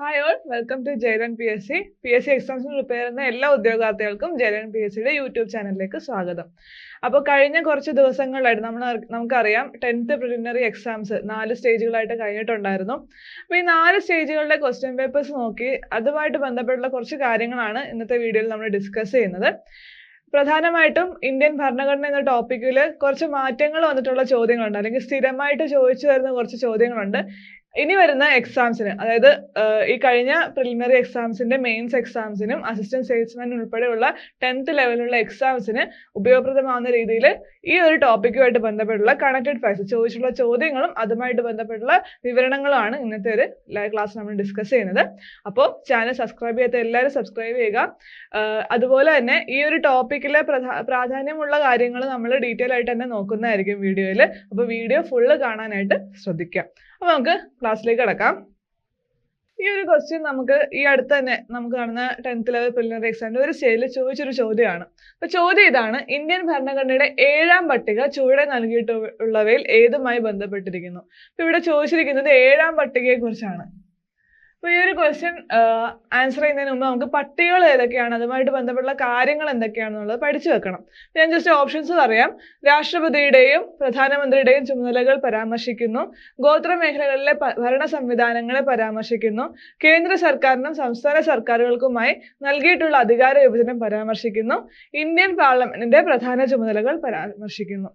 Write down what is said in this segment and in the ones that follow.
Hi all welcome to Jayalan P S C P S C എക്സാംസിന് prepare ചെയ്യുന്ന എല്ലാ ഉദ്യോഗാർത്ഥികൾക്കും Jayalan P S സിയുടെ YouTube ചാനലിലേക്ക് സ്വാഗതം. അപ്പോൾ കഴിഞ്ഞ കുറച്ച് ദിവസങ്ങളായിട്ട് നമ്മൾ നമുക്കറിയാം ടെൻത്ത് പ്രിലിമിനറി എക്സാംസ് നാല് സ്റ്റേജുകളായിട്ട് കഴിഞ്ഞിട്ടുണ്ടായിരുന്നു. അപ്പോൾ ഈ നാല് സ്റ്റേജുകളുടെ ക്വസ്റ്റ്യൻ പേപ്പേഴ്സ് നോക്കി അതുമായിട്ട് ബന്ധപ്പെട്ടുള്ള കുറച്ച് കാര്യങ്ങളാണ് ഇന്നത്തെ വീഡിയോയിൽ നമ്മൾ ഡിസ്കസ് ചെയ്യുന്നത്. പ്രധാനമായിട്ടും ഇന്ത്യൻ ഭരണഘടന എന്ന ടോപ്പിക്കിൽ കുറച്ച് മാറ്റങ്ങൾ വന്നിട്ടുള്ള ചോദ്യങ്ങളുണ്ട്. അല്ലെങ്കിൽ സ്ഥിരമായിട്ട് ചോദിച്ചു വരുന്ന കുറച്ച് ചോദ്യങ്ങളുണ്ട്. ഇനി വരുന്ന എക്സാംസിന് അതായത് ഈ കഴിഞ്ഞ പ്രിലിമിനറി എക്സാംസിന്റെ മെയിൻസ് എക്സാംസിനും അസിസ്റ്റന്റ് സെയിൽസ്മാൻ ഉൾപ്പെടെയുള്ള ടെൻത്ത് ലെവലിലുള്ള എക്സാംസിന് ഉപയോഗപ്രദമാവുന്ന രീതിയിൽ ഈ ഒരു ടോപ്പിക്കുമായിട്ട് ബന്ധപ്പെട്ടുള്ള കണക്റ്റഡ് ഫാക്ട്സ് ചോദിച്ചിട്ടുള്ള ചോദ്യങ്ങളും അതുമായിട്ട് ബന്ധപ്പെട്ടുള്ള വിവരണങ്ങളുമാണ് ഇന്നത്തെ ഒരു ക്ലാസ് നമ്മൾ ഡിസ്കസ് ചെയ്യുന്നത്. അപ്പോൾ ചാനൽ സബ്സ്ക്രൈബ് ചെയ്യാത്ത എല്ലാവരും സബ്സ്ക്രൈബ് ചെയ്യുക. അതുപോലെ തന്നെ ഈ ഒരു ടോപ്പിക്കിലെ പ്രധാ പ്രാധാന്യമുള്ള കാര്യങ്ങൾ നമ്മൾ ഡീറ്റെയിൽ ആയിട്ട് തന്നെ നോക്കുന്നതായിരിക്കും വീഡിയോയിൽ അപ്പോൾ വീഡിയോ ഫുള്ള് കാണാനായിട്ട് ശ്രദ്ധിക്കാം അപ്പോൾ നമുക്ക് ക്ലാസ്സിലേക്ക് കിടക്കാം. ഈ ഒരു ക്വസ്റ്റ്യൻ നമുക്ക് ഈ അടുത്ത് തന്നെ നമുക്ക് കാണുന്ന ടെൻത്ത് ലെവൽ പ്രിലിമിനറി എക്സാമിന്റെ ഒരു സ്റ്റേജിൽ ചോദിച്ചൊരു ചോദ്യമാണ്. അപ്പൊ ചോദ്യം ഇതാണ് ഇന്ത്യൻ ഭരണഘടനയുടെ ഏഴാം പട്ടിക ചുവടെ നൽകിയിട്ടുള്ളവയിൽ ഏതുമായി ബന്ധപ്പെട്ടിരിക്കുന്നു? അപ്പൊ ഇവിടെ ചോദിച്ചിരിക്കുന്നത് ഏഴാം പട്ടികയെ അപ്പൊ ഈ ഒരു ക്വസ്റ്റ്യൻ ആൻസർ ചെയ്യുന്നതിന് മുമ്പ് നമുക്ക് പട്ടികകൾ ഏതൊക്കെയാണ്? അതുമായിട്ട് ബന്ധപ്പെട്ടുള്ള കാര്യങ്ങൾ എന്തൊക്കെയാണെന്നുള്ളത് പഠിച്ചു വെക്കണം. ഞാൻ ജസ്റ്റ് ഓപ്ഷൻസ് പറയാം. രാഷ്ട്രപതിയുടെയും പ്രധാനമന്ത്രിയുടെയും ചുമതലകൾ പരാമർശിക്കുന്നു. ഗോത്ര മേഖലകളിലെ ഭരണ സംവിധാനങ്ങളെ പരാമർശിക്കുന്നു. കേന്ദ്ര സർക്കാരിനും സംസ്ഥാന സർക്കാരുകൾക്കുമായി നൽകിയിട്ടുള്ള അധികാര വിഭജനം പരാമർശിക്കുന്നു. ഇന്ത്യൻ പാർലമെന്റിന്റെ പ്രധാന ചുമതലകൾ പരാമർശിക്കുന്നു.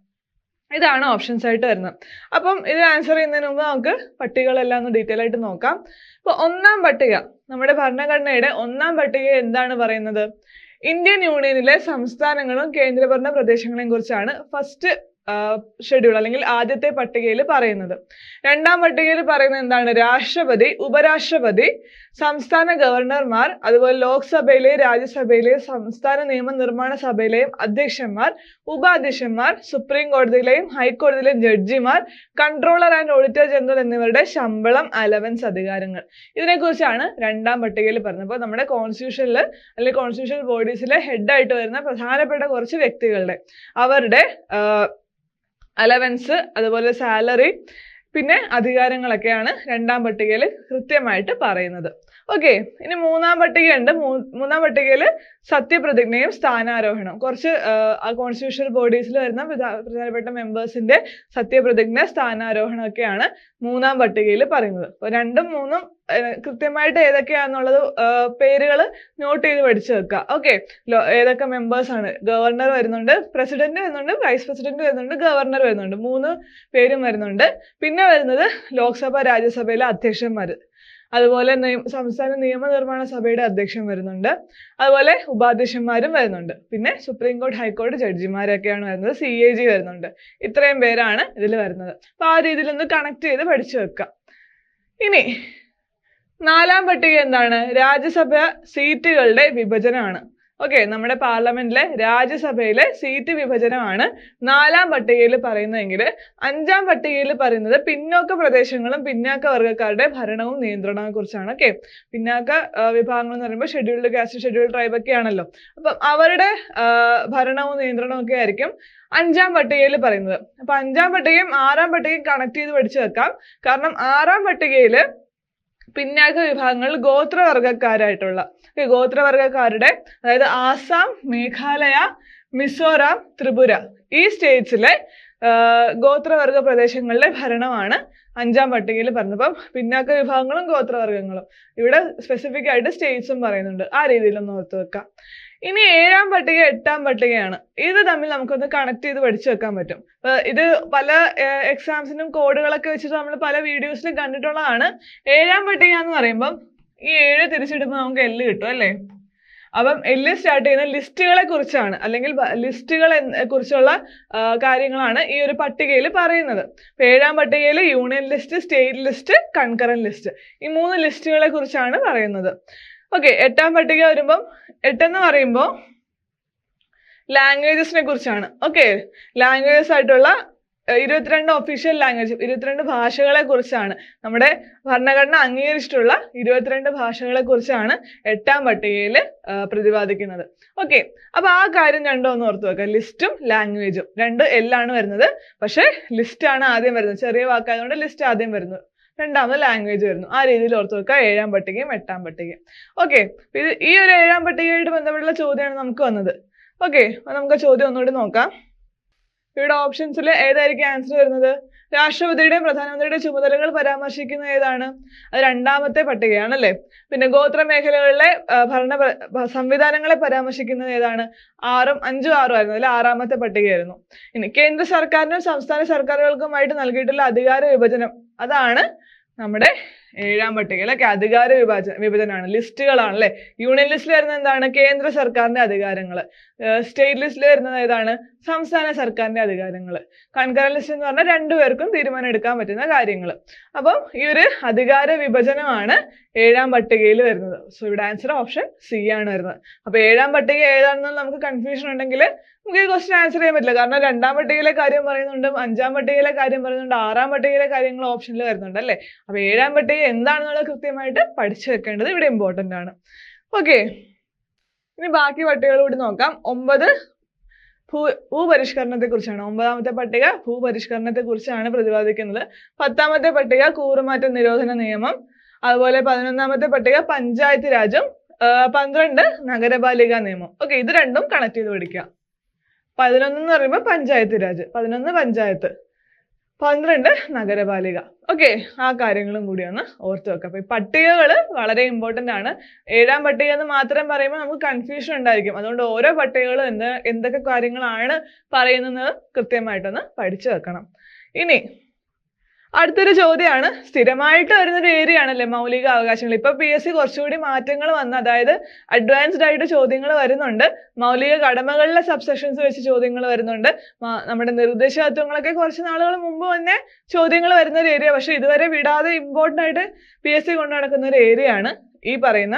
ഇതാണ് ഓപ്ഷൻസ് ആയിട്ട് വരുന്നത്. അപ്പം ഇത് ആൻസർ ചെയ്യുന്നതിന് മുമ്പ് നമുക്ക് പട്ടികകളെല്ലാം ഒന്ന് ഡീറ്റെയിൽ ആയിട്ട് നോക്കാം. അപ്പോൾ ഒന്നാം പട്ടിക നമ്മുടെ ഭരണഘടനയുടെ ഒന്നാം പട്ടിക എന്താണ് പറയുന്നത്? ഇന്ത്യൻ യൂണിയനിലെ സംസ്ഥാനങ്ങളും കേന്ദ്രഭരണ പ്രദേശങ്ങളെയും കുറിച്ചാണ്. ഫസ്റ്റ് ഷെഡ്യൂൾ അല്ലെങ്കിൽ ആദ്യത്തെ പട്ടികയിൽ പറയുന്നത്. രണ്ടാം പട്ടികയിൽ പറയുന്നത് എന്താണ്? രാഷ്ട്രപതി ഉപരാഷ്ട്രപതി സംസ്ഥാന ഗവർണർമാർ അതുപോലെ ലോക്സഭയിലെ രാജ്യസഭയിലെ സംസ്ഥാന നിയമനിർമ്മാണ സഭയിലെയും അധ്യക്ഷന്മാർ ഉപാധ്യക്ഷന്മാർ സുപ്രീം കോടതിയിലെയും ഹൈക്കോടതിയിലെയും ജഡ്ജിമാർ കൺട്രോളർ ആൻഡ് ഓഡിറ്റർ ജനറൽ എന്നിവരുടെ ശമ്പളം അലവൻസ് അധികാരങ്ങൾ. ഇതിനെക്കുറിച്ചാണ് രണ്ടാം പട്ടികയിൽ പറഞ്ഞത്. അപ്പോൾ നമ്മുടെ കോൺസ്റ്റിറ്റ്യൂഷനിൽ അല്ലെങ്കിൽ കോൺസ്റ്റിറ്റ്യൂഷണൽ ബോഡീസിലെ ഹെഡായിട്ട് വരുന്ന പ്രധാനപ്പെട്ട കുറച്ച് വ്യക്തികളുടെ അവരുടെ അലവൻസ് അതുപോലെ സാലറി പിന്നെ അധികാരങ്ങളൊക്കെയാണ് രണ്ടാം പട്ടികയിൽ കൃത്യമായിട്ട് പറയുന്നത്. ഓക്കെ ഇനി മൂന്നാം പട്ടികയുണ്ട്. മൂന്നാം പട്ടികയിൽ സത്യപ്രതിജ്ഞയും സ്ഥാനാരോഹണം കുറച്ച് കോൺസ്റ്റിറ്റ്യൂഷണൽ ബോഡീസിൽ വരുന്ന പ്രധാ- പ്രധാനപ്പെട്ട മെമ്പേഴ്സിന്റെ സത്യപ്രതിജ്ഞ സ്ഥാനാരോഹണം ഒക്കെയാണ് മൂന്നാം പട്ടികയിൽ പറയുന്നത്. അപ്പോൾ രണ്ടും മൂന്നും കൃത്യമായിട്ട് ഏതൊക്കെയാണെന്നുള്ളത് പേരുകൾ നോട്ട് ചെയ്ത് പഠിച്ചു വെക്കുക ഓക്കെ ഏതൊക്കെ മെമ്പേഴ്സ് ആണ് ഗവർണർ വരുന്നുണ്ട് പ്രസിഡന്റ് വരുന്നുണ്ട് വൈസ് പ്രസിഡന്റ് വരുന്നുണ്ട് ഗവർണർ വരുന്നുണ്ട്. മൂന്ന് പേരും വരുന്നുണ്ട്. പിന്നെ വരുന്നത് ലോക്സഭ രാജ്യസഭയിലെ അധ്യക്ഷന്മാർ അതുപോലെ സംസ്ഥാന നിയമനിർമ്മാണ സഭയുടെ അധ്യക്ഷൻ വരുന്നുണ്ട്. അതുപോലെ ഉപാധ്യക്ഷന്മാരും വരുന്നുണ്ട്. പിന്നെ സുപ്രീം കോടതി ഹൈക്കോടതി ജഡ്ജിമാരൊക്കെയാണ് വരുന്നത്. സി എ ജി വരുന്നുണ്ട്. ഇത്രയും പേരാണ് ഇതിൽ വരുന്നത്. അപ്പൊ ആ രീതിയിൽ ഒന്ന് കണക്ട് ചെയ്ത് പഠിച്ചു വെക്കാം. ഇനി നാലാം പട്ടിക എന്താണ്? രാജ്യസഭ സീറ്റുകളുടെ വിഭജനമാണ്. ഓക്കെ നമ്മുടെ പാർലമെന്റിലെ രാജ്യസഭയിലെ സീറ്റ് വിഭജനമാണ് നാലാം പട്ടികയിൽ പറയുന്നതെങ്കിൽ അഞ്ചാം പട്ടികയിൽ പറയുന്നത് പിന്നോക്ക പ്രദേശങ്ങളും പിന്നാക്ക വർഗക്കാരുടെ ഭരണവും നിയന്ത്രണവും കുറിച്ചാണ് ഓക്കെ പിന്നാക്ക വിഭാഗങ്ങൾ എന്ന് പറയുമ്പോൾ ഷെഡ്യൂൾഡ് കാസ്റ്റ് ഷെഡ്യൂൾഡ് ട്രൈബ് ഒക്കെയാണല്ലോ അപ്പം അവരുടെ ഭരണവും നിയന്ത്രണവും ഒക്കെ ആയിരിക്കും അഞ്ചാം പട്ടികയിൽ പറയുന്നത്. അപ്പൊ അഞ്ചാം പട്ടികയും ആറാം പട്ടികയും കണക്ട് ചെയ്ത് പഠിച്ചു വെക്കാം. കാരണം ആറാം പട്ടികയിൽ പിന്നാക്ക വിഭാഗങ്ങൾ ഗോത്രവർഗക്കാരായിട്ടുള്ള. ഗോത്രവർഗക്കാരുടെ അതായത് ആസാം മേഘാലയ മിസോറാം ത്രിപുര ഈ സ്റ്റേറ്റ്സിലെ ഗോത്രവർഗ പ്രദേശങ്ങളിലെ ഭരണമാണ് അഞ്ചാം പട്ടികയിൽ പറഞ്ഞത്. അപ്പം പിന്നാക്ക വിഭാഗങ്ങളും ഗോത്രവർഗങ്ങളും. ഇവിടെ സ്പെസിഫിക് ആയിട്ട് സ്റ്റേറ്റ്സും പറയുന്നുണ്ട്. ആ രീതിയിലൊന്ന് ഓർത്ത് വെക്കാം. ഇനി ഏഴാം പട്ടിക എട്ടാം പട്ടികയാണ്. ഇത് തമ്മിൽ നമുക്കൊന്ന് കണക്ട് ചെയ്ത് പഠിച്ചു വെക്കാൻ പറ്റും. ഇത് പല എക്സാംസിനും കോഡുകളൊക്കെ വെച്ചിട്ട് നമ്മൾ പല വീഡിയോസിലും കണ്ടിട്ടുള്ളതാണ്. ഏഴാം പട്ടിക എന്ന് പറയുമ്പം ഈ ഏഴ് തിരിച്ചിടുമ്പോൾ നമുക്ക് എല്ല് കിട്ടും അല്ലേ? അപ്പം എല്ല് സ്റ്റാർട്ട് ചെയ്യുന്ന ലിസ്റ്റുകളെ കുറിച്ചാണ്. അല്ലെങ്കിൽ ലിസ്റ്റുകളെ കുറിച്ചുള്ള കാര്യങ്ങളാണ് ഈ ഒരു പട്ടികയിൽ പറയുന്നത്. ഏഴാം പട്ടികയിൽ union list state list concurrent list ഈ മൂന്ന് ലിസ്റ്റുകളെ കുറിച്ചാണ് പറയുന്നത്. ഓക്കെ എട്ടാം പട്ടിക വരുമ്പം എട്ടെന്ന് പറയുമ്പോൾ ലാംഗ്വേജസിനെ കുറിച്ചാണ്. ഓക്കെ ലാംഗ്വേജസ് ആയിട്ടുള്ള ഇരുപത്തിരണ്ട് ഒഫീഷ്യൽ ലാംഗ്വേജ് ഇരുപത്തിരണ്ട് ഭാഷകളെ കുറിച്ചാണ്. നമ്മുടെ ഭരണഘടന അംഗീകരിച്ചിട്ടുള്ള ഇരുപത്തിരണ്ട് ഭാഷകളെ കുറിച്ചാണ് എട്ടാം പട്ടികയിൽ പ്രതിപാദിക്കുന്നത്. ഓക്കെ അപ്പൊ ആ കാര്യം രണ്ടും ഒന്ന് ഓർത്ത് വെക്കാം. ലിസ്റ്റും ലാംഗ്വേജും രണ്ട് എല്ലാണ് വരുന്നത്. പക്ഷെ ആണ് ആദ്യം വരുന്നത്. ചെറിയ വാക്കായതുകൊണ്ട് ലിസ്റ്റ് ആദ്യം വരുന്നത് രണ്ടാമത് ലാംഗ്വേജ് വരുന്നു. ആ രീതിയിൽ ഓർത്ത് വെക്കുക. ഏഴാം പട്ടികയും എട്ടാം പട്ടികയും. ഓക്കെ ഇത് ഈ ഒരു ഏഴാം പട്ടികയായിട്ട് ബന്ധപ്പെട്ടുള്ള ചോദ്യമാണ് നമുക്ക് വന്നത്. ഓക്കെ നമുക്ക് ചോദ്യം ഒന്നുകൂടി നോക്കാം. ഇവിടെ ഓപ്ഷൻസിൽ ഏതായിരിക്കും ആൻസർ വരുന്നത്? രാഷ്ട്രപതിയുടെയും പ്രധാനമന്ത്രിയുടെ ചുമതലകൾ പരാമർശിക്കുന്ന ഏതാണ്? അത് രണ്ടാമത്തെ പട്ടികയാണല്ലേ? പിന്നെ ഗോത്ര മേഖലകളിലെ ഭരണ സംവിധാനങ്ങളെ പരാമർശിക്കുന്നത് ഏതാണ്? ആറും അഞ്ചും ആറും ആയിരുന്നു. അതിൽ ആറാമത്തെ പട്ടികയായിരുന്നു. ഇനി കേന്ദ്ര സർക്കാരിനും സംസ്ഥാന സർക്കാരുകൾക്കുമായിട്ട് നൽകിയിട്ടുള്ള അധികാര വിഭജനം അതാണ് നമ്മുടെ ഏഴാം പട്ടികയിലൊക്കെ അധികാര വിഭാജന വിഭജനമാണ്. ലിസ്റ്റുകളാണ് അല്ലെ യൂണിയൻ ലിസ്റ്റിൽ വരുന്നത് എന്താണ്? കേന്ദ്ര സർക്കാരിന്റെ അധികാരങ്ങൾ സ്റ്റേറ്റ് ലിസ്റ്റിൽ വരുന്നത് ഏതാണ്? സംസ്ഥാന സർക്കാരിന്റെ അധികാരങ്ങൾ കൺകറൻ ലിസ്റ്റ് എന്ന് പറഞ്ഞാൽ രണ്ടുപേർക്കും തീരുമാനം എടുക്കാൻ പറ്റുന്ന കാര്യങ്ങൾ അപ്പം ഈ ഒരു അധികാര വിഭജനമാണ് ഏഴാം പട്ടികയിൽ വരുന്നത്. സോ ഇവിടെ ആൻസർ ഓപ്ഷൻ സി ആണ് വരുന്നത്. അപ്പൊ ഏഴാം പട്ടിക ഏതാണെന്ന് നമുക്ക് കൺഫ്യൂഷൻ ഉണ്ടെങ്കിൽ നമുക്ക് ക്വസ്റ്റ്യൻ ആൻസർ ചെയ്യാൻ പറ്റില്ല. കാരണം രണ്ടാം പട്ടികയിലെ കാര്യം പറയുന്നുണ്ട് അഞ്ചാം പട്ടികയിലെ കാര്യം പറയുന്നുണ്ട് ആറാം പട്ടികയിലെ കാര്യങ്ങൾ ഓപ്ഷനിൽ വരുന്നുണ്ട് അല്ലേ? അപ്പൊ ഏഴാം പട്ടിക എന്താണെന്നുള്ളത് കൃത്യമായിട്ട് പഠിച്ചു വെക്കേണ്ടത് ഇവിടെ ഇമ്പോർട്ടന്റ് ആണ്. ഓക്കെ ഇനി ബാക്കി പട്ടികകൾ കൂടി നോക്കാം. ഒമ്പത് ഭൂ ഭൂപരിഷ്കരണത്തെ കുറിച്ചാണ്. ഒമ്പതാമത്തെ പട്ടിക ഭൂപരിഷ്കരണത്തെ കുറിച്ചാണ് പ്രതിപാദിക്കുന്നത്. പത്താമത്തെ പട്ടിക കൂറുമാറ്റ നിരോധന നിയമം. അതുപോലെ പതിനൊന്നാമത്തെ പട്ടിക പഞ്ചായത്ത് രാജും പന്ത്രണ്ട് നഗരപാലിക നിയമം. ഓക്കെ ഇത് രണ്ടും കണക്ട് ചെയ്ത് പഠിക്കുക. പതിനൊന്ന് എന്ന് പറയുമ്പോൾ പഞ്ചായത്ത് രാജ്. പതിനൊന്ന് പഞ്ചായത്ത്. പന്ത്രണ്ട് നഗരപാലിക. ഓക്കെ ആ കാര്യങ്ങളും കൂടി ഒന്ന് ഓർത്ത് വെക്കാം. അപ്പൊ ഈ പട്ടികകൾ വളരെ ഇമ്പോർട്ടന്റ് ആണ്. ഏഴാം പട്ടിക എന്ന് മാത്രം പറയുമ്പോൾ നമുക്ക് കൺഫ്യൂഷൻ ഉണ്ടായിരിക്കും. അതുകൊണ്ട് ഓരോ പട്ടികകളും എന്ത് എന്തൊക്കെ കാര്യങ്ങളാണ് പറയുന്നത് കൃത്യമായിട്ടൊന്ന് പഠിച്ചു വെക്കണം. ഇനി അടുത്തൊരു ചോദ്യമാണ്. സ്ഥിരമായിട്ട് വരുന്നൊരു ഏരിയ ആണല്ലേ മൗലിക അവകാശങ്ങൾ? ഇപ്പൊ പി എസ് സി കുറച്ചുകൂടി മാറ്റങ്ങൾ വന്നു. അതായത് അഡ്വാൻസ്ഡ് ആയിട്ട് ചോദ്യങ്ങൾ വരുന്നുണ്ട്. മൗലിക കടമകളിലെ സബ്സെഷൻസ് വെച്ച് ചോദ്യങ്ങൾ വരുന്നുണ്ട്. നമ്മുടെ നിർദ്ദേശകത്വങ്ങളൊക്കെ കുറച്ച് നാളുകൾ മുമ്പ് തന്നെ ചോദ്യങ്ങൾ വരുന്ന ഒരു ഏരിയ പക്ഷെ ഇതുവരെ വിടാതെ ഇമ്പോർട്ടന്റ് ആയിട്ട് പി എസ് സി കൊണ്ടു നടക്കുന്ന ഒരു ഏരിയ ആണ് ഈ പറയുന്ന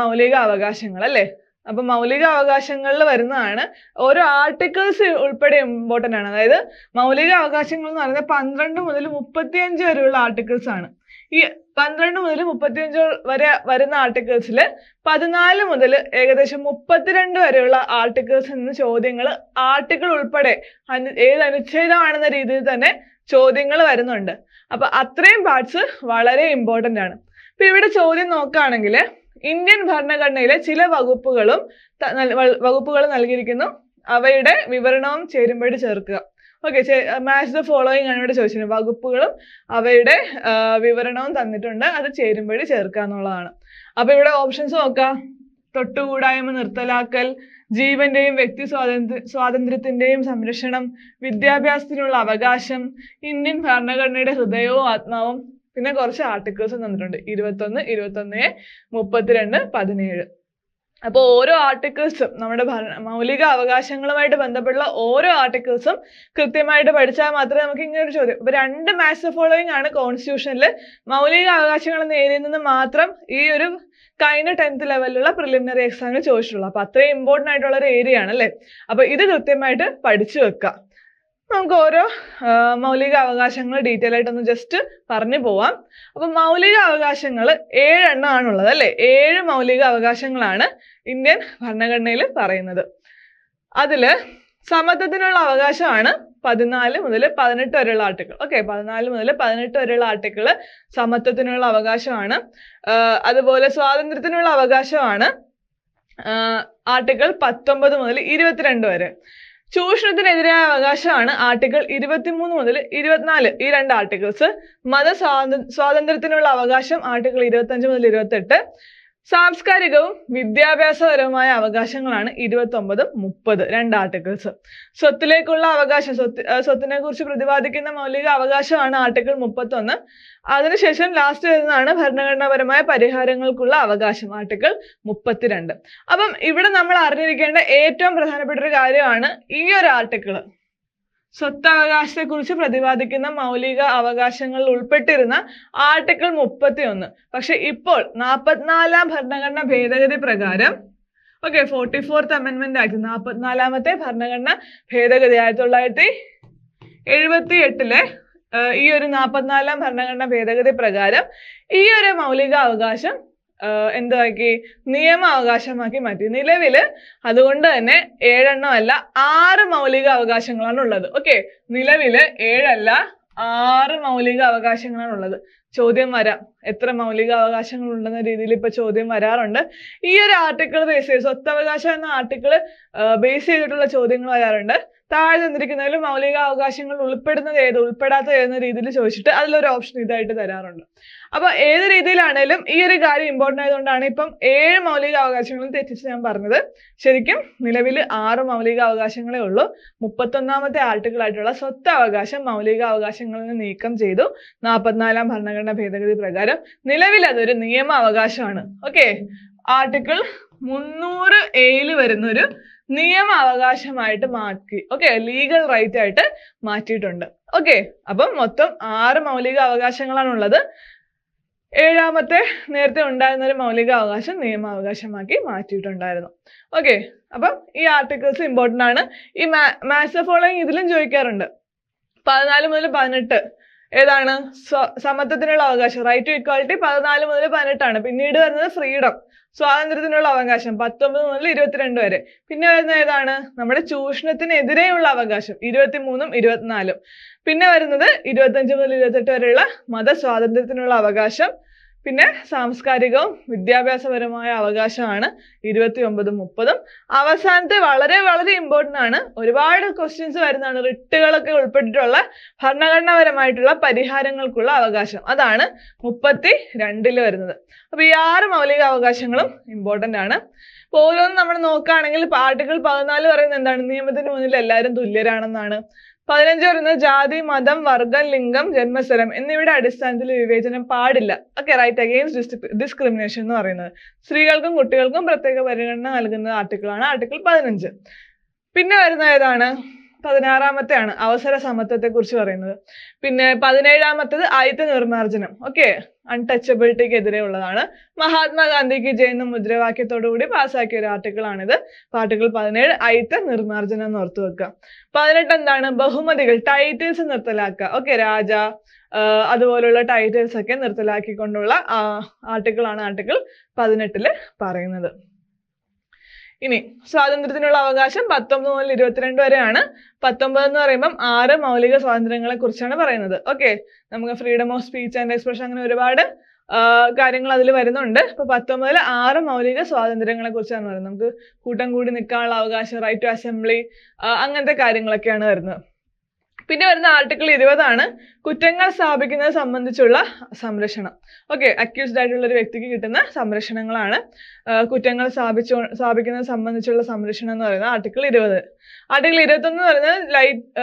മൗലിക അവകാശങ്ങൾ അല്ലേ? അപ്പൊ മൗലിക അവകാശങ്ങളിൽ വരുന്നതാണ്. ഓരോ ആർട്ടിക്കിൾസ് ഉൾപ്പെടെ ഇമ്പോർട്ടന്റ് ആണ്. അതായത് മൗലിക അവകാശങ്ങൾ എന്ന് പറയുന്നത് പന്ത്രണ്ട് മുതൽ മുപ്പത്തിയഞ്ച് വരെയുള്ള ആർട്ടിക്കിൾസ് ആണ്. ഈ പന്ത്രണ്ട് മുതൽ മുപ്പത്തിയഞ്ച് വരെ വരുന്ന ആർട്ടിക്കിൾസിൽ പതിനാല് മുതൽ ഏകദേശം മുപ്പത്തിരണ്ട് വരെയുള്ള ആർട്ടിക്കിൾസ് എന്ന ചോദ്യങ്ങൾ ആർട്ടിക്കിൾ ഉൾപ്പെടെ ഏത് അനുച്ഛേദമാണെന്ന രീതിയിൽ തന്നെ ചോദ്യങ്ങൾ വരുന്നുണ്ട്. അപ്പൊ അത്രയും പാർട്സ് വളരെ ഇമ്പോർട്ടന്റ് ആണ്. ഇപ്പൊ ഇവിടെ ചോദ്യം നോക്കുകയാണെങ്കിൽ ഇന്ത്യൻ ഭരണഘടനയിലെ ചില വകുപ്പുകളും വകുപ്പുകൾ നൽകിയിരിക്കുന്നു. അവയുടെ വിവരണവും ചേരുമ്പോഴ് ചേർക്കുക. ഓക്കെ മാച്ച് ദ ഫോളോയിങ് ആണ് ഇവിടെ ചോദിച്ചിരുന്നത് വകുപ്പുകളും അവയുടെ വിവരണവും തന്നിട്ടുണ്ട്. അത് ചേരുമ്പോഴ് ചേർക്കുക എന്നുള്ളതാണ്. അപ്പൊ ഇവിടെ ഓപ്ഷൻസ് നോക്കാം. തൊട്ടുകൂടായ്മ നിർത്തലാക്കൽ ജീവന്റെയും വ്യക്തി സ്വാതന്ത്ര്യ സ്വാതന്ത്ര്യത്തിന്റെയും സംരക്ഷണം വിദ്യാഭ്യാസത്തിനുള്ള അവകാശം ഇന്ത്യൻ ഭരണഘടനയുടെ ഹൃദയവും ആത്മാവും പിന്നെ കുറച്ച് ആർട്ടിക്കിൾസ് തന്നിട്ടുണ്ട്. ഇരുപത്തൊന്ന് ഇരുപത്തൊന്ന് മുപ്പത്തിരണ്ട് പതിനേഴ്. അപ്പോൾ ഓരോ ആർട്ടിക്കിൾസും നമ്മുടെ മൗലിക അവകാശങ്ങളുമായിട്ട് ബന്ധപ്പെട്ടുള്ള ഓരോ ആർട്ടിക്കിൾസും കൃത്യമായിട്ട് പഠിച്ചാൽ മാത്രമേ നമുക്ക് ഇങ്ങനെ ഒരു ചോദ്യം. ഇപ്പൊ രണ്ട് മാത്സ് ഫോളോയിങ് ആണ് കോൺസ്റ്റിറ്റ്യൂഷനിൽ മൗലിക അവകാശങ്ങൾ ഏരിയയിൽ നിന്ന് മാത്രം ഈ ഒരു കഴിഞ്ഞ ടെൻത്ത് ലെവലിലുള്ള പ്രിലിമിനറി എക്സാമിന് ചോദിച്ചിട്ടുള്ളൂ. അപ്പൊ അത്രയും ഇമ്പോർട്ടന്റ് ആയിട്ടുള്ള ഒരു ഏരിയ ആണ് അല്ലേ അപ്പൊ ഇത് കൃത്യമായിട്ട് പഠിച്ചു വെക്കുക നമുക്ക് ഓരോ മൗലിക അവകാശങ്ങൾ ഡീറ്റെയിൽ ആയിട്ടൊന്ന് ജസ്റ്റ് പറഞ്ഞു പോവാം. അപ്പൊ മൗലിക അവകാശങ്ങൾ ഏഴെണ്ണം ആണുള്ളത് അല്ലെ? ഏഴ് മൗലിക അവകാശങ്ങളാണ് ഇന്ത്യൻ ഭരണഘടനയിൽ പറയുന്നത്. അതിൽ സമത്വത്തിനുള്ള അവകാശമാണ് പതിനാല് മുതൽ പതിനെട്ട് വരെയുള്ള ആർട്ടിക്കിൾ ഓക്കെ പതിനാല് മുതൽ പതിനെട്ട് വരെയുള്ള ആർട്ടിക്കിൾ സമത്വത്തിനുള്ള അവകാശമാണ്. അതുപോലെ സ്വാതന്ത്ര്യത്തിനുള്ള അവകാശമാണ് ആർട്ടിക്കിൾ പത്തൊമ്പത് മുതൽ ഇരുപത്തിരണ്ട് വരെ. ചൂഷണത്തിനെതിരായ അവകാശമാണ് ആർട്ടിക്കിൾ ഇരുപത്തിമൂന്ന് മുതൽ ഇരുപത്തിനാല് ഈ രണ്ട് ആർട്ടിക്കിൾസ്. മത സ്വാത- സ്വാതന്ത്ര്യത്തിനുള്ള അവകാശം ആർട്ടിക്കിൾ ഇരുപത്തഞ്ച് മുതൽ ഇരുപത്തെട്ട് സാംസ്കാരികവും വിദ്യാഭ്യാസപരവുമായ അവകാശങ്ങളാണ് ഇരുപത്തൊമ്പതും മുപ്പത് രണ്ട് ആർട്ടിക്കിൾസ് സ്വത്തിലേക്കുള്ള അവകാശം സ്വത്ത് സ്വത്തിനെ കുറിച്ച് പ്രതിപാദിക്കുന്ന മൗലിക അവകാശമാണ് ആർട്ടിക്കിൾ മുപ്പത്തൊന്ന്. അതിനുശേഷം ലാസ്റ്റ് വരുന്നതാണ് ഭരണഘടനാപരമായ പരിഹാരങ്ങൾക്കുള്ള അവകാശം ആർട്ടിക്കിൾ മുപ്പത്തിരണ്ട്. അപ്പം ഇവിടെ നമ്മൾ അറിഞ്ഞിരിക്കേണ്ട ഏറ്റവും പ്രധാനപ്പെട്ട ഒരു കാര്യമാണ് ഈ ഒരു ആർട്ടിക്കിൾ സ്വത്തവകാശത്തെ കുറിച്ച് പ്രതിപാദിക്കുന്ന മൗലിക അവകാശങ്ങളിൽ ഉൾപ്പെട്ടിരുന്ന ആർട്ടിക്കിൾ മുപ്പത്തി ഒന്ന് പക്ഷെ ഇപ്പോൾ നാൽപ്പത്തിനാലാം ഭരണഘടന ഭേദഗതി പ്രകാരം ഓക്കെ ഫോർട്ടി ഫോർത്ത് അമെൻമെന്റ് ആക്ട് നാൽപ്പത്തിനാലാമത്തെ ഭരണഘടന ഭേദഗതി ആയിരത്തി തൊള്ളായിരത്തി എഴുപത്തി എട്ടിലെ ഈ ഒരു നാൽപ്പത്തിനാലാം ഭരണഘടന ഭേദഗതി പ്രകാരം ഈ ഒരു മൗലിക അവകാശം എന്താക്കി? നിയമാവകാശമാക്കി മാറ്റി. നിലവിൽ അതുകൊണ്ട് തന്നെ ഏഴെണ്ണം അല്ല ആറ് മൗലിക അവകാശങ്ങളാണ് ഉള്ളത് ഓക്കെ നിലവിൽ ഏഴല്ല ആറ് മൗലിക അവകാശങ്ങളാണ് ഉള്ളത് ചോദ്യം വരാം. എത്ര മൗലിക അവകാശങ്ങൾ ഉണ്ടെന്ന രീതിയിൽ ഇപ്പൊ ചോദ്യം വരാറുണ്ട്. ഈ ഒരു ആർട്ടിക്കിൾ ബേസ് ചെയ്ത് സ്വത്തവകാശം എന്ന ആർട്ടിക്കിൾ ബേസ് ചെയ്തിട്ടുള്ള ചോദ്യങ്ങൾ വരാറുണ്ട്. താഴെ തന്നിരിക്കുന്നതിൽ മൗലിക അവകാശങ്ങൾ ഉൾപ്പെടുന്നത് ഏത് ഉൾപ്പെടാത്തത് ഏതെന്ന രീതിയിൽ ചോദിച്ചിട്ട് അതിലൊരു ഓപ്ഷൻ ഇതായിട്ട് തരാറുണ്ട്. അപ്പൊ ഏത് രീതിയിലാണേലും ഈ ഒരു കാര്യം ഇമ്പോർട്ടന്റ് ആയതുകൊണ്ടാണ് ഇപ്പം ഏഴ് മൗലിക അവകാശങ്ങളും തെറ്റിച്ച് ഞാൻ പറഞ്ഞത്. ശരിക്കും നിലവിൽ ആറ് മൗലിക അവകാശങ്ങളേ ഉള്ളൂ. മുപ്പത്തൊന്നാമത്തെ ആർട്ടിക്കിൾ ആയിട്ടുള്ള സ്വത്ത് അവകാശം മൗലിക അവകാശങ്ങളിൽ നിന്ന് നീക്കം ചെയ്തു. നാൽപ്പത്തിനാലാം ഭരണഘടനാ ഭേദഗതി പ്രകാരം നിലവിൽ അതൊരു നിയമ അവകാശമാണ്. ഓക്കെ ആർട്ടിക്കിൾ മുന്നൂറ് എയിൽ വരുന്ന ഒരു നിയമ അവകാശമായിട്ട് മാറ്റി. ഓക്കെ ലീഗൽ റൈറ്റ് ആയിട്ട് മാറ്റിയിട്ടുണ്ട്. ഓക്കെ അപ്പം മൊത്തം ആറ് മൗലിക അവകാശങ്ങളാണ് ഉള്ളത് ഏഴാമത്തെ നേരത്തെ ഉണ്ടായിരുന്ന ഒരു മൗലിക അവകാശം നിയമാവകാശമാക്കി മാറ്റിയിട്ടുണ്ടായിരുന്നു. ഓക്കെ അപ്പം ഈ ആർട്ടിക്കിൾസ് ഇമ്പോർട്ടന്റ് ആണ്. ഈ മാ മാത്സ് ഫോളോയിങ് ഇതിലും ചോദിക്കാറുണ്ട്. പതിനാല് മുതൽ പതിനെട്ട് ഏതാണ്? സമത്വത്തിനുള്ള അവകാശം. റൈറ്റ് ടു ഇക്വാലിറ്റി പതിനാല് മുതൽ പതിനെട്ടാണ്. പിന്നീട് വരുന്നത് ഫ്രീഡം സ്വാതന്ത്ര്യത്തിനുള്ള അവകാശം പത്തൊമ്പത് മുതൽ ഇരുപത്തിരണ്ട് വരെ. പിന്നെ വരുന്നത് ഏതാണ്? നമ്മുടെ ചൂഷണത്തിനെതിരെയുള്ള അവകാശം. ഇരുപത്തിമൂന്നും ഇരുപത്തിനാലും. പിന്നെ വരുന്നത് ഇരുപത്തഞ്ച് മുതൽ ഇരുപത്തെട്ട് വരെയുള്ള മതസ്വാതന്ത്ര്യത്തിനുള്ള അവകാശം. പിന്നെ സാംസ്കാരികവും വിദ്യാഭ്യാസപരമായ അവകാശമാണ് ഇരുപത്തി ഒമ്പതും മുപ്പതും. അവസാനത്തെ വളരെ വളരെ ഇമ്പോർട്ടന്റ് ആണ്. ഒരുപാട് ക്വസ്റ്റ്യൻസ് വരുന്നതാണ്. റിട്ടുകളൊക്കെ ഉൾപ്പെട്ടിട്ടുള്ള ഭരണഘടനാപരമായിട്ടുള്ള പരിഹാരങ്ങൾക്കുള്ള അവകാശം. അതാണ് മുപ്പത്തി രണ്ടിൽ വരുന്നത്. അപ്പൊ ഈ ആറ് മൗലിക അവകാശങ്ങളും ഇമ്പോർട്ടന്റ് ആണ്. ഓരോന്നും നമ്മൾ നോക്കുകയാണെങ്കിൽ ആർട്ടിക്കിൾ പതിനാല് പറയുന്നത് എന്താണ്? നിയമത്തിന് മുന്നിൽ എല്ലാവരും തുല്യരാണെന്നാണ്. പതിനഞ്ച് പറയുന്നത് ജാതി മതം വർഗം ലിംഗം ജന്മസ്ഥലം എന്നിവയുടെ അടിസ്ഥാനത്തിൽ വിവേചനം പാടില്ല. ഓക്കെ റൈറ്റ് അഗെയിൻസ്റ്റ് ഡിസ്ക്രിമിനേഷൻ എന്ന് പറയുന്നത്. സ്ത്രീകൾക്കും കുട്ടികൾക്കും പ്രത്യേക പരിഗണന നൽകുന്ന ആർട്ടിക്കിളാണ് ആർട്ടിക്കിൾ പതിനഞ്ച്. പിന്നെ വരുന്ന ഏതാണ്? പതിനാറാമത്തെയാണ് അവസര സമത്വത്തെ കുറിച്ച് പറയുന്നത്. പിന്നെ പതിനേഴാമത്തത് ആയുധ നിർമ്മാർജനം. ഓക്കെ അൺടച്ചബിലിറ്റിക്ക് എതിരെ ഉള്ളതാണ് മഹാത്മാഗാന്ധിക്ക് ജയ് എന്ന മുദ്രാവാക്യത്തോടുകൂടി പാസ്സാക്കിയ ഒരു ആർട്ടിക്കിൾ ആണിത് ആർട്ടിക്കിൾ പതിനേഴ് അയിത്ത നിർമാർജനം എന്ന് ഓർത്തു വെക്കുക. പതിനെട്ട് എന്താണ്? ബഹുമതികൾ ടൈറ്റിൽസ് നിർത്തലാക്കുക. ഓക്കെ രാജ അതുപോലുള്ള ടൈറ്റിൽസ് ഒക്കെ നിർത്തലാക്കിക്കൊണ്ടുള്ള ആർട്ടിക്കിൾ ആണ് ആർട്ടിക്കിൾ പതിനെട്ടിൽ പറയുന്നത്. ഇനി സ്വാതന്ത്ര്യത്തിനുള്ള അവകാശം പത്തൊമ്പത് മുതൽ ഇരുപത്തിരണ്ട് വരെയാണ്. പത്തൊമ്പത് എന്ന് പറയുമ്പം ആറ് മൗലിക സ്വാതന്ത്ര്യങ്ങളെ കുറിച്ചാണ് പറയുന്നത്. ഓക്കെ നമുക്ക് freedom of speech and expression അങ്ങനെ ഒരുപാട് കാര്യങ്ങൾ അതിൽ വരുന്നുണ്ട്. ഇപ്പൊ പത്തൊമ്പതിൽ ആറ് മൗലിക സ്വാതന്ത്ര്യങ്ങളെ കുറിച്ചാണ് പറയുന്നത്. നമുക്ക് കൂട്ടം കൂടി നിൽക്കാനുള്ള അവകാശം റൈറ്റ് ടു അസംബ്ലി അങ്ങനത്തെ കാര്യങ്ങളൊക്കെയാണ് വരുന്നത്. പിന്നെ വരുന്ന ആർട്ടിക്കിൾ ഇരുപതാണ് കുറ്റങ്ങൾ സ്ഥാപിക്കുന്നത് സംബന്ധിച്ചുള്ള സംരക്ഷണം. ഓക്കെ അക്യൂസ്ഡ് ആയിട്ടുള്ള ഒരു വ്യക്തിക്ക് കിട്ടുന്ന സംരക്ഷണങ്ങളാണ്. കുറ്റങ്ങൾ സ്ഥാപിച്ചു സ്ഥാപിക്കുന്നത് സംബന്ധിച്ചുള്ള സംരക്ഷണം എന്ന് പറയുന്നത് ആർട്ടിക്കിൾ ഇരുപത്. ആർട്ടിക്കിൾ ഇരുപത്തൊന്ന് എന്ന് പറയുന്നത്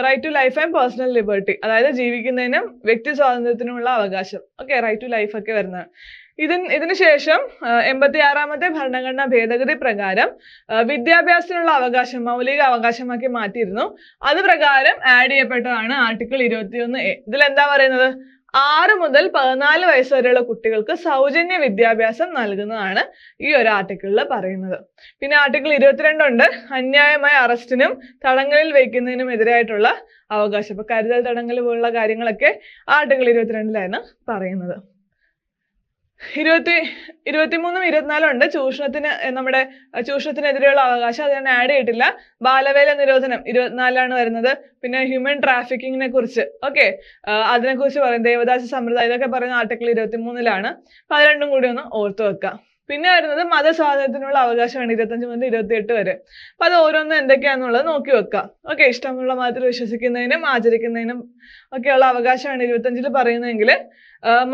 right to life and personal liberty അതായത് ജീവിക്കുന്നതിനും വ്യക്തി സ്വാതന്ത്ര്യത്തിനുമുള്ള അവകാശം. ഓക്കെ റൈറ്റ് ടു ലൈഫ് ഒക്കെ വരുന്നതാണ്. ഇതിന് ഇതിനുശേഷം എൺപത്തി ആറാമത്തെ ഭരണഘടനാ ഭേദഗതി പ്രകാരം വിദ്യാഭ്യാസത്തിനുള്ള അവകാശം മൗലിക അവകാശമാക്കി മാറ്റിയിരുന്നു. അത് പ്രകാരം ആഡ് ചെയ്യപ്പെട്ടതാണ് ആർട്ടിക്കിൾ ഇരുപത്തിയൊന്ന് എ ഇതിൽ എന്താ പറയുന്നത്? ആറ് മുതൽ പതിനാല് വയസ്സ് വരെയുള്ള കുട്ടികൾക്ക് സൗജന്യ വിദ്യാഭ്യാസം നൽകുന്നതാണ് ഈ ഒരു ആർട്ടിക്കിളിൽ പറയുന്നത്. പിന്നെ ആർട്ടിക്കിൾ ഇരുപത്തിരണ്ടുണ്ട് അന്യായമായ അറസ്റ്റിനും തടങ്കലിൽ വയ്ക്കുന്നതിനും എതിരായിട്ടുള്ള അവകാശം. ഇപ്പൊ കരുതൽ തടങ്കൽ പോലുള്ള കാര്യങ്ങളൊക്കെ ആർട്ടിക്കിൾ ഇരുപത്തിരണ്ടിലാണ് പറയുന്നത്. ഇരുപത്തി ഇരുപത്തിമൂന്നും ഇരുപത്തിനാലും ഉണ്ട് ചൂഷണത്തിന് നമ്മുടെ ചൂഷണത്തിനെതിരെയുള്ള അവകാശം അത് ഞാൻ ആഡ് ചെയ്തിട്ടില്ല. ബാലവേല നിരോധനം ഇരുപത്തിനാലാണ് വരുന്നത്. പിന്നെ ഹ്യൂമൻ ട്രാഫിക്കിങ്ങിനെ കുറിച്ച്. ഓക്കെ അതിനെക്കുറിച്ച് പറയും. ദേവദാസ സമ്പ്രദായം ഇതൊക്കെ പറയുന്ന ആർട്ടിക്കിൾ ഇരുപത്തിമൂന്നിലാണ്. അപ്പൊ അത് രണ്ടും കൂടി ഒന്ന് ഓർത്തു വെക്കാം. പിന്നെ വരുന്നത് മതസ്വാതന്ത്ര്യത്തിനുള്ള അവകാശമാണ് ഇരുപത്തഞ്ച് മുതൽ ഇരുപത്തിയെട്ട് വരെ. അപ്പൊ അത് ഓരോന്നും എന്തൊക്കെയാണെന്നുള്ളത് നോക്കി വെക്കാം. ഓക്കെ ഇഷ്ടമുള്ള മതത്തിൽ വിശ്വസിക്കുന്നതിനും ആചരിക്കുന്നതിനും ഒക്കെയുള്ള അവകാശമാണ് ഇരുപത്തഞ്ചിൽ പറയുന്നതെങ്കിൽ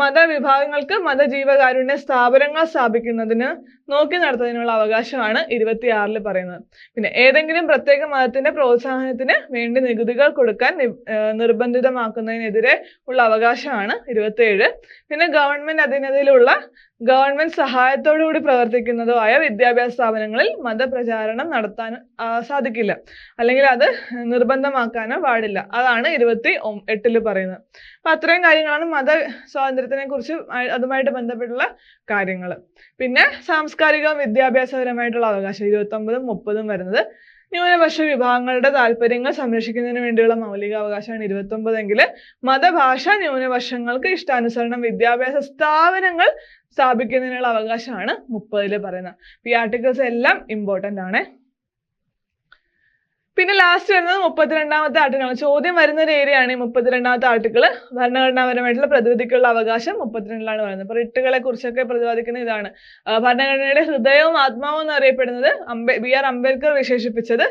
മതവിഭാഗങ്ങൾക്ക് മതജീവകാരുണ്യ സ്ഥാപനങ്ങൾ സ്ഥാപിക്കുന്നതിന് നോക്കി നടത്തുന്നതിനുള്ള അവകാശമാണ് ഇരുപത്തിയാറിൽ പറയുന്നത്. പിന്നെ ഏതെങ്കിലും പ്രത്യേക മതത്തിന്റെ പ്രോത്സാഹനത്തിന് വേണ്ടി നികുതികൾ കൊടുക്കാൻ നിർബന്ധിതമാക്കുന്നതിനെതിരെ ഉള്ള അവകാശമാണ് ഇരുപത്തിയേഴ്. പിന്നെ ഗവൺമെന്റ് അധീനതയിലുള്ള ഗവൺമെന്റ് സഹായത്തോടുകൂടി പ്രവർത്തിക്കുന്നതോ ആയ വിദ്യാഭ്യാസ സ്ഥാപനങ്ങളിൽ മതപ്രചാരണം നടത്താൻ സാധിക്കില്ല. അല്ലെങ്കിൽ അത് നിർബന്ധമാക്കാനോ പാടില്ല. അതാണ് ഇരുപത്തി എട്ടിൽ പറയുന്നത്. അപ്പൊ അത്രയും കാര്യങ്ങളാണ് മത സ്വാതന്ത്ര്യത്തിനെ കുറിച്ച് അതുമായിട്ട് ബന്ധപ്പെട്ടുള്ള കാര്യങ്ങൾ. പിന്നെ സാംസ്കാരികവും വിദ്യാഭ്യാസപരമായിട്ടുള്ള അവകാശം. ഇരുപത്തൊമ്പതും മുപ്പതും വരുന്നത് ന്യൂനപക്ഷ വിഭാഗങ്ങളുടെ താല്പര്യങ്ങൾ സംരക്ഷിക്കുന്നതിന് വേണ്ടിയുള്ള മൗലിക അവകാശമാണ് ഇരുപത്തി ഒമ്പതെങ്കിൽ മതഭാഷ ന്യൂനപക്ഷങ്ങൾക്ക് ഇഷ്ടാനുസരണം വിദ്യാഭ്യാസ സ്ഥാപനങ്ങൾ സ്ഥാപിക്കുന്നതിനുള്ള അവകാശമാണ് മുപ്പതിൽ പറയുന്നത്. ഈ ആർട്ടിക്കിൾസ് എല്ലാം ഇമ്പോർട്ടന്റ് ആണ്. പിന്നെ ലാസ്റ്റ് വരുന്നത് മുപ്പത്തിരണ്ടാമത്തെ ആർട്ടിക്കിൾ ചോദ്യം വരുന്ന ഒരു ആണ് ഈ മുപ്പത്തിരണ്ടാമത്തെ ആർട്ടിക്കിൾ ഭരണഘടനാപരമായിട്ടുള്ള പ്രതിവിധിക്കുള്ള അവകാശം മുപ്പത്തിരണ്ടിലാണ് പറയുന്നത്. അപ്പൊ റിട്ടുകളെ കുറിച്ചൊക്കെ പ്രതിപാദിക്കുന്ന ഇതാണ്. ഭരണഘടനയുടെ ഹൃദയവും ആത്മാവും എന്നറിയപ്പെടുന്നത് അംബേ ബി ആർ അംബേദ്കർ വിശേഷിപ്പിച്ചത്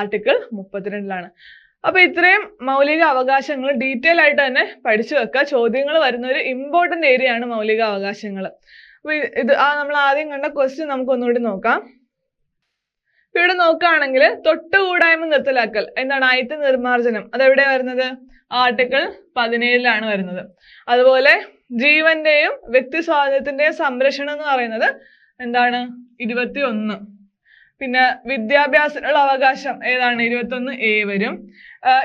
ആർട്ടിക്കിൾ മുപ്പത്തിരണ്ടിലാണ്. അപ്പൊ ഇത്രയും മൗലിക അവകാശങ്ങൾ ഡീറ്റെയിൽ ആയിട്ട് തന്നെ പഠിച്ചു വെക്കുക. ചോദ്യങ്ങൾ വരുന്ന ഒരു ഇമ്പോർട്ടന്റ് ആണ് മൗലിക അവകാശങ്ങൾ. അപ്പൊ ഇത് ആ നമ്മൾ ആദ്യം കണ്ട ക്വസ്റ്റ്യൻ നമുക്ക് ഒന്നുകൂടി നോക്കാം. ഇവിടെ നോക്കുകയാണെങ്കിൽ തൊട്ടുകൂടായ്മ നിർത്തലാക്കൽ എന്താണ്? അയിത്ത നിർമാർജനം അതെവിടെ വരുന്നത്? ആർട്ടിക്കിൾ പതിനേഴിലാണ് വരുന്നത്. അതുപോലെ ജീവന്റെയും വ്യക്തി സ്വാതന്ത്ര്യത്തിന്റെയും സംരക്ഷണം എന്ന് പറയുന്നത് എന്താണ്? ഇരുപത്തി ഒന്ന് പിന്നെ വിദ്യാഭ്യാസത്തിനുള്ള അവകാശം ഏതാണ്? ഇരുപത്തൊന്ന് എ വരും.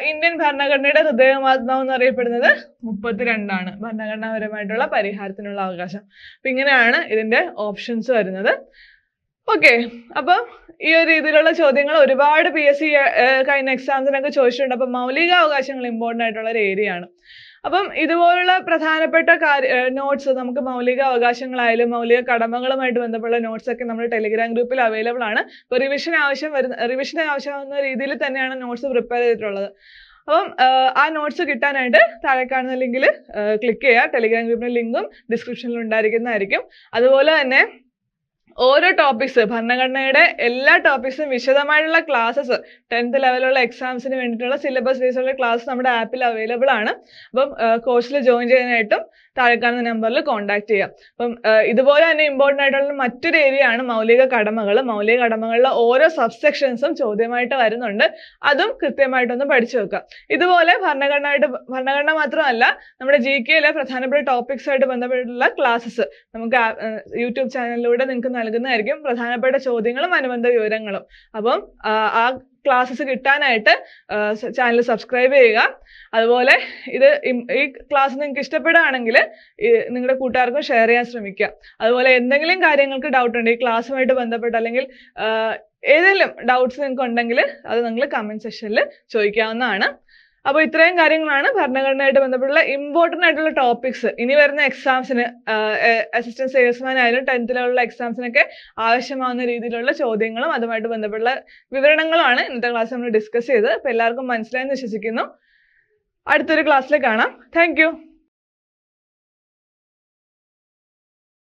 ഇന്ത്യൻ ഭരണഘടനയുടെ ഹൃദയമാത്മാവ് എന്നറിയപ്പെടുന്നത് മുപ്പത്തിരണ്ടാണ്. ഭരണഘടനാപരമായിട്ടുള്ള പരിഹാരത്തിനുള്ള അവകാശം. അപ്പൊ ഇങ്ങനെയാണ് ഇതിന്റെ ഓപ്ഷൻസ് വരുന്നത്. ഓക്കെ അപ്പം ഈ ഒരു രീതിയിലുള്ള ചോദ്യങ്ങൾ ഒരുപാട് പി എസ് സി കഴിഞ്ഞ എക്സാംസിനൊക്കെ ചോദിച്ചിട്ടുണ്ട്. അപ്പം മൗലിക അവകാശങ്ങൾ ഇമ്പോർട്ടന്റ് ആയിട്ടുള്ള ഒരു ഏരിയ ആണ്. അപ്പം ഇതുപോലുള്ള പ്രധാനപ്പെട്ട കാര്യ നോട്ട്സ് നമുക്ക് മൗലിക അവകാശങ്ങളായാലും മൗലിക കടമകളുമായിട്ട് ബന്ധപ്പെട്ട നോട്ട്സ് ഒക്കെ നമ്മുടെ ടെലിഗ്രാം ഗ്രൂപ്പിൽ അവൈലബിൾ ആണ്. അപ്പോൾ റിവിഷൻ ആവശ്യം വരുന്ന റിവിഷൻ ആവശ്യമാകുന്ന രീതിയിൽ തന്നെയാണ് നോട്ട്സ് പ്രിപ്പയർ ചെയ്തിട്ടുള്ളത്. അപ്പം ആ നോട്ട്സ് കിട്ടാനായിട്ട് താഴെ കാണുന്ന ലിങ്കിൽ ക്ലിക്ക് ചെയ്യുക. ടെലിഗ്രാം ഗ്രൂപ്പിന്റെ ലിങ്കും ഡിസ്ക്രിപ്ഷനിൽ ഉണ്ടായിരിക്കുന്നതായിരിക്കും. അതുപോലെ തന്നെ ഓരോ ടോപ്പിക്സ് ഭരണഘടനയുടെ എല്ലാ ടോപ്പിക്സും വിശദമായിട്ടുള്ള ക്ലാസ്സസ് ടെൻത്ത് ലെവലുള്ള എക്സാംസിന് വേണ്ടിയിട്ടുള്ള സിലബസ് ബേസുള്ള ക്ലാസ് നമ്മുടെ ആപ്പിൽ അവൈലബിൾ ആണ്. അപ്പം കോഴ്സിൽ ജോയിൻ ചെയ്യാനായിട്ടും താഴെ കാണുന്ന നമ്പറിൽ കോൺടാക്ട് ചെയ്യാം. അപ്പം ഇതുപോലെ തന്നെ ഇമ്പോർട്ടന്റ് ആയിട്ടുള്ള മറ്റൊരു ഏരിയ ആണ് മൗലിക കടമകൾ മൗലിക കടമകളിലെ ഓരോ സബ്സെക്ഷൻസും ചോദ്യമായിട്ട് വരുന്നുണ്ട്. അതും കൃത്യമായിട്ടൊന്ന് പഠിച്ചു വെക്കുക ഇതുപോലെ ഭരണഘടനയായിട്ട് ഭരണഘടന മാത്രമല്ല നമ്മുടെ ജി കെയിലെ പ്രധാനപ്പെട്ട ടോപ്പിക്സുമായിട്ട് ബന്ധപ്പെട്ടുള്ള ക്ലാസ്സസ് നമുക്ക് യൂട്യൂബ് ചാനലിലൂടെ നിങ്ങൾക്ക് നൽകുന്നതായിരിക്കും പ്രധാനപ്പെട്ട ചോദ്യങ്ങളും അനുബന്ധ വിവരങ്ങളും. അപ്പം ആ, ക്ലാസ്സസ് കിട്ടാനായിട്ട് ചാനൽ സബ്സ്ക്രൈബ് ചെയ്യുക. അതുപോലെ ഇത് ഈ ക്ലാസ് നിങ്ങൾക്ക് ഇഷ്ടപ്പെടുകയാണെങ്കിൽ നിങ്ങളുടെ കൂട്ടുകാർക്കും ഷെയർ ചെയ്യാൻ ശ്രമിക്കുക. അതുപോലെ എന്തെങ്കിലും കാര്യങ്ങൾക്ക് ഡൗട്ട് ഉണ്ട് ഈ ക്ലാസ്സുമായിട്ട് ബന്ധപ്പെട്ട് അല്ലെങ്കിൽ ഏതെങ്കിലും ഡൗട്ട്സ് നിങ്ങൾക്ക് ഉണ്ടെങ്കിൽ അത് നിങ്ങൾ കമന്റ് സെക്ഷനിൽ ചോദിക്കാവുന്നതാണ്. അപ്പോൾ ഇത്രയും കാര്യങ്ങളാണ് ഭരണഘടനയായിട്ട് ബന്ധപ്പെട്ടുള്ള ഇമ്പോർട്ടന്റ് ആയിട്ടുള്ള ടോപ്പിക്സ് ഇനി വരുന്ന എക്സാംസിന് അസിസ്റ്റന്റ് സെയിൽസ്മാൻ ആയാലും ടെൻത്തിലുള്ള എക്സാംസിനൊക്കെ ആവശ്യമാവുന്ന രീതിയിലുള്ള ചോദ്യങ്ങളും അതുമായിട്ട് ബന്ധപ്പെട്ടുള്ള വിവരണങ്ങളുമാണ് ഇന്നത്തെ ക്ലാസ് നമ്മൾ ഡിസ്കസ് ചെയ്തത്. അപ്പോൾ എല്ലാവർക്കും മനസ്സിലായെന്ന് വിശ്വസിക്കുന്നു. അടുത്തൊരു ക്ലാസ്സിൽ കാണാം. താങ്ക്